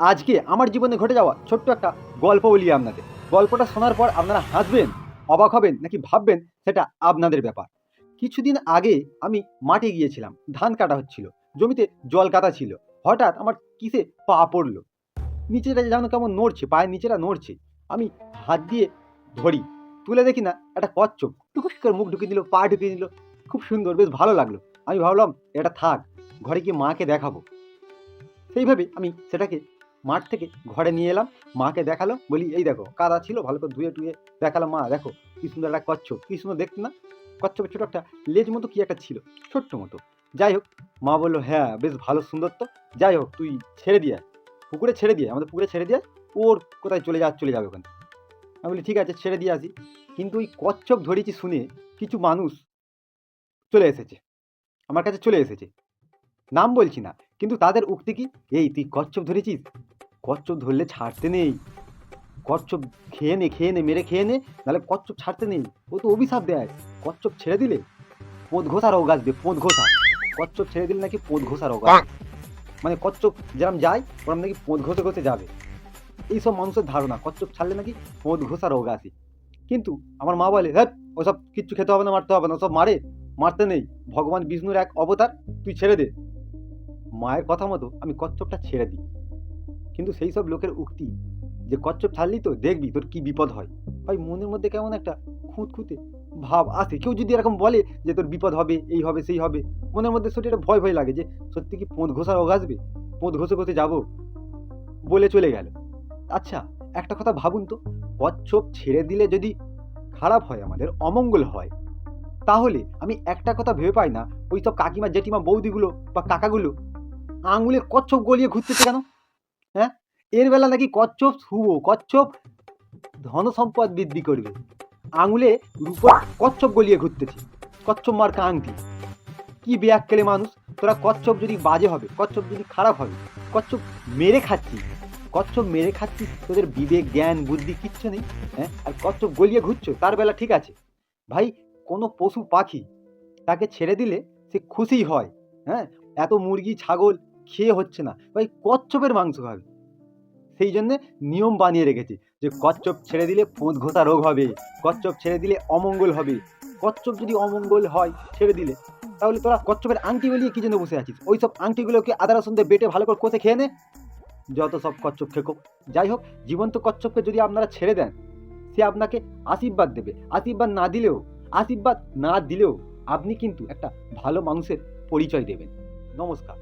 আজকে আমার জীবনে ঘটে যাওয়া ছোট্ট একটা গল্প বলি আপনাদের। গল্পটা শোনার পর আপনারা হাসবেন, অবাক হবেন নাকি ভাববেন সেটা আপনাদের ব্যাপার। কিছুদিন আগে আমি মাঠে গিয়েছিলাম, ধান কাটা হচ্ছিল, জমিতে জল কাটা ছিল। হঠাৎ আমার কিসে পা পড়ল। নিচেটা যেন কেমন নড়ছে, পায়ের নিচেটা নড়ছে। আমি হাত দিয়ে ধরি, তুলে দেখি না, একটা কচ্ছপ। টুকুস করে মুখ ঢুকিয়ে দিল, পা ঢুকিয়ে দিল। খুব সুন্দর, বেশ ভালো লাগল। আমি ভাবলাম, এটা থাক, ঘরে গিয়ে মাকে দেখাবো। সেইভাবে আমি সেটাকে মাঠ থেকে ঘরে নিয়ে এলাম, মাকে দেখাল বলি, এই দেখো, কাদা ছিল, ভালো করে ধুয়ে টুয়ে দেখালাম, মা, দেখো, কি সুন্দর একটা কচ্ছপ, কি সুন্দর দেখতে না? কচ্ছপের ছোটো একটা লেজ মতো কি একটা ছিল, ছোট্ট মতো। যাই হোক, মা বলল হ্যাঁ বেশ ভালো, সুন্দর তো। যাই হোক, তুই ছেড়ে দিয়ে। পুকুরে ছেড়ে দিয়ে আমাদের পুকুরে ছেড়ে দিয়ে ওর কোথায় চলে যা, চলে যাবে ওখানে আমি বলি, ঠিক আছে, ছেড়ে দিয়ে আসি। কিন্তু ওই কচ্ছপ ধরেছি শুনে কিছু মানুষ চলে এসেছে, আমার কাছে চলে এসেছে। নাম বলছি না কিন্তু তাদের উক্তি কি? এই, তুই কচ্ছপ ধরেছিস? কচ্ছপ ধরলে ছাড়তে নেই। কচ্ছপ খেয়ে নে খেয়ে নে, মেরে খেয়ে নে, নাহলে কচ্ছপ ছাড়তে নেই। ও তো অভিশাপ দেয়। কচ্ছপ ছেড়ে দিলে পোঁত ঘোষা রোগ আসবে পোঁত ঘোষা। কচ্ছপ ছেড়ে দিলে নাকি পোঁত ঘোষা রোগ আসবে মানে কচ্ছপ যেরকম যায়, ওরম নাকি পোঁত ঘষে ঘষে যাবে। এইসব মানুষের ধারণা, কচ্ছপ ছাড়লে নাকি পোঁত ঘোষা রোগ আসে। কিন্তু আমার মা বলে হ্যাঁ ওসব কিচ্ছু খেতে হবে না, মারতে হবে না, ওসব মারে, মারতে নেই। ভগবান বিষ্ণুর এক অবতার, তুই ছেড়ে দে। মায়ের কথা মতো আমি কচ্ছপটা ছেড়ে দিই। কিন্তু সেই সব লোকের উক্তি, যে কচ্ছপ ছাড়লি তো দেখবি তোর কি বিপদ হয়। ভাই, মনের মধ্যে কেমন একটা খুঁত খুঁতে ভাব আসে। কেউ যদি এরকম বলে যে তোর বিপদ হবে, এই হবে, সেই হবে, মনের মধ্যে সত্যি একটা ভয় ভয় লাগে যে সত্যি কি পোঁত ঘোষা রোগ আসবে? পোঁত ঘষে ঘষে যাব বলে চলে গেল। আচ্ছা একটা কথা ভাবুন তো, কচ্ছপ ছেড়ে দিলে যদি খারাপ হয়, আমাদের অমঙ্গল হয়, তাহলে আমি একটা কথা ভেবে পাই না, ওই সব কাকিমা, জেঠিমা, বৌদিগুলো বা কাকাগুলো আঙুলে কচ্ছপ গলিয়ে ঘুরতেছে কেন? হ্যাঁ? এর বেলা নাকি কচ্ছপ শুভ, কচ্ছপ ধন সম্পদ বৃদ্ধি করবে। আঙুলে রূপর কচ্ছপ গলিয়ে ঘুরতেছে, কচ্ছপ মার্কা আংটি। কি কেলে মানুষ, তোরা কচ্ছপ যদি বাজে হবে, কচ্ছপ যদি খারাপ হবে, কচ্ছপ মেরে খাচ্ছিস, কচ্ছপ মেরে খাচ্ছিস, তোদের বিবেক, জ্ঞান, বুদ্ধি কিচ্ছু নেই হ্যাঁ? আর কচ্ছপ গলিয়ে ঘুরছো, তার বেলা ঠিক আছে। ভাই, কোনো পশু পাখি তাকে ছেড়ে দিলে সে খুশি হয় হ্যাঁ? এত মুরগি, ছাগল খেয়ে হচ্ছে না ভাই কচ্ছপের মাংস খাবে। সেই জন্যে নিয়ম বানিয়ে রেখেছে যে কচ্ছপ ছেড়ে দিলে পোঁত ঘোষা রোগ হবে, কচ্ছপ ছেড়ে দিলে অমঙ্গল হবে। কচ্ছপ যদি অমঙ্গল হয় ছেড়ে দিলে, তাহলে তোরা কচ্ছপের আংটি বলিয়ে কি জন্য বসে আছিস? ওই সব আংটিগুলোকে আদা রসুন দিয়ে বেটে ভালো করে কষে খেয়ে নে। যত সব কচ্ছপ খেকো। যাই হোক, জীবন্ত কচ্ছপকে যদি আপনারা ছেড়ে দেন, সে আপনাকে আশীর্বাদ দেবে। আশীর্বাদ না দিলেও, আশীর্বাদ না দিলেও আপনি কিন্তু একটা ভালো মানুষের পরিচয় দেবেন। নমস্কার।